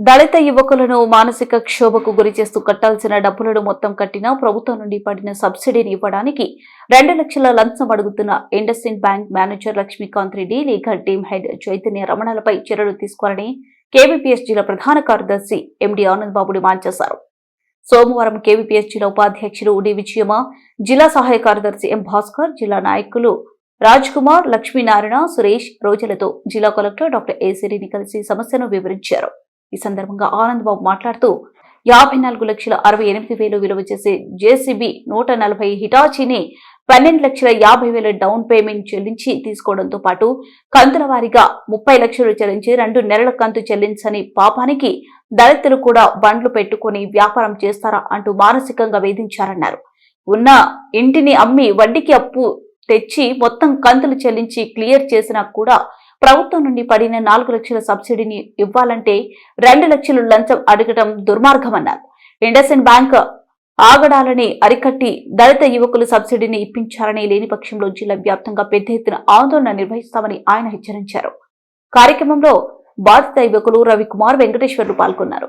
దళిత యువకులను మానసిక క్షోభకు గురి చేస్తూ కట్టాల్సిన డబ్బులను మొత్తం కట్టినా ప్రభుత్వం నుండి పడిన సబ్సిడీని ఇవ్వడానికి రెండు లక్షల లంచం అడుగుతున్న IndusInd bank manager Lakshmikanth Reddy legal team head Chaitanya రమణలపై చర్యలు తీసుకోవాలని కేవీపీఎస్ జిల్లా ప్రధాన కార్యదర్శి ఎండి ఆనంద్ బాబు డిమాండ్ చేశారు. సోమవారం కేవీపీఎస్ జిల్లా ఉపాధ్యక్షులు డి విజయమ్మ జిల్లా సహాయ కార్యదర్శి ఎం భాస్కర్ జిల్లా నాయకులు రాజ్ కుమార్ లక్ష్మీనారాయణ సురేష్ రోజులతో జిల్లా కలెక్టర్ డాక్టర్ ఏసిరిని కలిసి సమస్యను వివరించారు. ఈ సందర్భంగా ఆనంద్ బాబు మాట్లాడుతూ యాభై నాలుగు లక్షల అరవై ఎనిమిది వేలు విలువ చేసే జేసీబీ నూట నలభై హిటాచీని పన్నెండు లక్షల యాభై వేల డౌన్ పేమెంట్ చెల్లించి తీసుకోవడంతో పాటు కంతుల వారీగా ముప్పై లక్షలు చెల్లించి రెండు నెలల కంతు చెల్లించని పాపానికి దళితులు కూడా బండ్లు పెట్టుకుని వ్యాపారం చేస్తారా అంటూ మానసికంగా వేధించారన్నారు. ఉన్న ఇంటిని అమ్మి వడ్డీకి అప్పు తెచ్చి మొత్తం కంతులు చెల్లించి క్లియర్ చేసినా కూడా ప్రభుత్వం నుండి పడిన నాలుగు లక్షల సబ్సిడీని ఇవ్వాలంటే రెండు లక్షలు లంచం అడగటం దుర్మార్గమన్నారు. ఇండస్ఇండ్ బ్యాంక్ ఆగడాలని అరికట్టి దళిత యువకులు సబ్సిడీని ఇప్పించాలని లేని పక్షంలో జిల్లా వ్యాప్తంగా పెద్ద ఎత్తున ఆందోళన నిర్వహిస్తామని ఆయన హెచ్చరించారు. కార్యక్రమంలో బాధిత యువకులు రవికుమార్ వెంకటేశ్వర్లు పాల్గొన్నారు.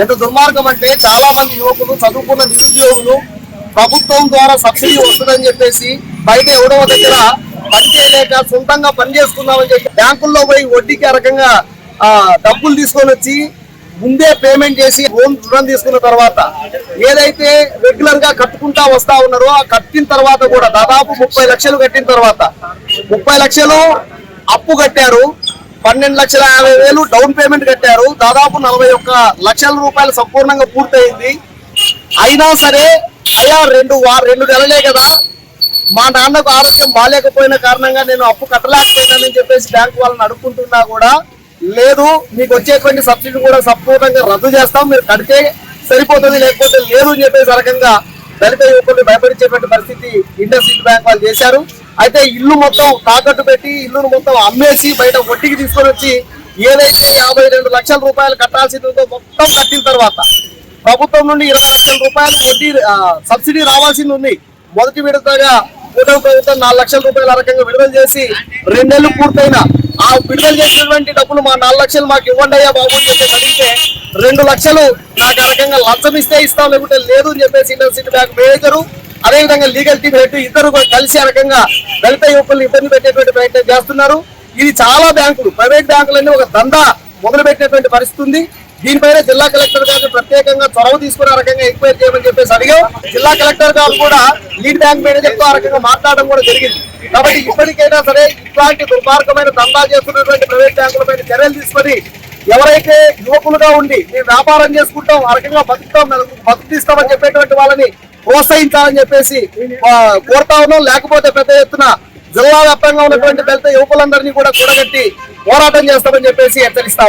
ఎంత దుర్మార్గం అంటే చాలా మంది యువకులు చదువుకున్న నిరుద్యోగులు ప్రభుత్వం ద్వారా సబ్సిడీ వస్తుందని చెప్పేసి బయట ఎవడో దగ్గర పని చేయలేక సొంతంగా పని చేసుకుందామని చెప్పి బ్యాంకుల్లో పోయి వడ్డీకి ఆ రకంగా డబ్బులు తీసుకొని వచ్చి ముందే పేమెంట్ చేసి లోన్ రుణం తీసుకున్న తర్వాత ఏదైతే రెగ్యులర్గా కట్టుకుంటా వస్తా ఉన్నారో ఆ కట్టిన తర్వాత కూడా దాదాపు ముప్పై లక్షలు కట్టిన తర్వాత ముప్పై లక్షలు అప్పు కట్టారు పన్నెండు లక్షల యాభై వేలు డౌన్ పేమెంట్ కట్టారు దాదాపు నలభై ఒక్క లక్షల రూపాయలు సంపూర్ణంగా పూర్తయింది. అయినా సరే అయ్యా రెండు రెండు నెలలే కదా మా నాన్నకు ఆరోగ్యం బాగాలేకపోయిన కారణంగా నేను అప్పు కట్టలేకపోయినానని చెప్పేసి బ్యాంకు వాళ్ళని అడుక్కుంటున్నా కూడా లేదు మీకు వచ్చేటువంటి సబ్సిడీ కూడా సంపూర్ణంగా రద్దు చేస్తాం మీరు కడితే సరిపోతుంది లేకపోతే లేదు అని చెప్పేసి రకంగా దళిత యువకుల్ని భయపడించేటువంటి పరిస్థితి ఇండస్ట్రీ బ్యాంక్ వాళ్ళు చేశారు. అయితే ఇల్లు మొత్తం తాకట్టు పెట్టి ఇల్లును మొత్తం అమ్మేసి బయట వడ్డీకి తీసుకొని వచ్చి ఏదైతే యాభై రెండు లక్షల రూపాయలు కట్టాల్సింది ఉందో మొత్తం కట్టిన తర్వాత ప్రభుత్వం నుండి ఇరవై లక్షల రూపాయలు వడ్డీ సబ్సిడీ రావాల్సింది ఉంది. మొదటి విడతగా కూటమి ప్రభుత్వం నాలుగు లక్షల రూపాయల రకంగా విడుదల చేసి రెండేళ్ళు పూర్తయిన. ఆ విడుదల చేసినటువంటి డబ్బులు మా నాలుగు లక్షలు మాకు ఇవ్వండి అయ్యా బాబు అని చెప్పేసి అడిగితే రెండు లక్షలు నాకు ఆ రకంగా లంచం ఇస్తే ఇస్తాం లేకుంటే లేదు అని చెప్పేసి ఇండస్ట్రీ బ్యాంక్ మేనేజరు అదేవిధంగా లీగల్ టీం హెడ్ ఇద్దరు కలిసి ఆ రకంగా దళిత యువకులను ఇబ్బంది పెట్టేటువంటి ప్రయత్నం చేస్తున్నారు. ఇది చాలా బ్యాంకులు ప్రైవేట్ బ్యాంకులన్నీ ఒక దందా మొదలు పెట్టేటువంటి పరిస్థితి ఉంది. దీనిపైన జిల్లా కలెక్టర్ గారు ప్రత్యేకంగా చొరవ తీసుకునే రకంగా ఎంక్వైరీ చేయమని చెప్పేసి అడిగాం. జిల్లా కలెక్టర్ గారు కూడా లీడ్ బ్యాంక్ మేనేజర్తో ఆ రకంగా మాట్లాడడం కూడా జరిగింది. కాబట్టి ఇప్పటికైనా సరే ఇట్లాంటి దుర్మార్గమైన దందా చేస్తున్నటువంటి ప్రైవేట్ బ్యాంకుల పైన చర్యలు తీసుకొని ఎవరైతే యువకులుగా ఉండి మేము వ్యాపారం చేసుకుంటాం ఆ రకంగా బతుకుతాం బతుకుతామని చెప్పేటువంటి వాళ్ళని ప్రోత్సహించాలని చెప్పేసి కోరుతా ఉన్నాం. లేకపోతే పెద్ద ఎత్తున జిల్లా వ్యాప్తంగా ఉన్నటువంటి దళిత యువకులందరినీ కూడా కూడగట్టి పోరాటం చేస్తామని చెప్పేసి హెచ్చరిస్తాం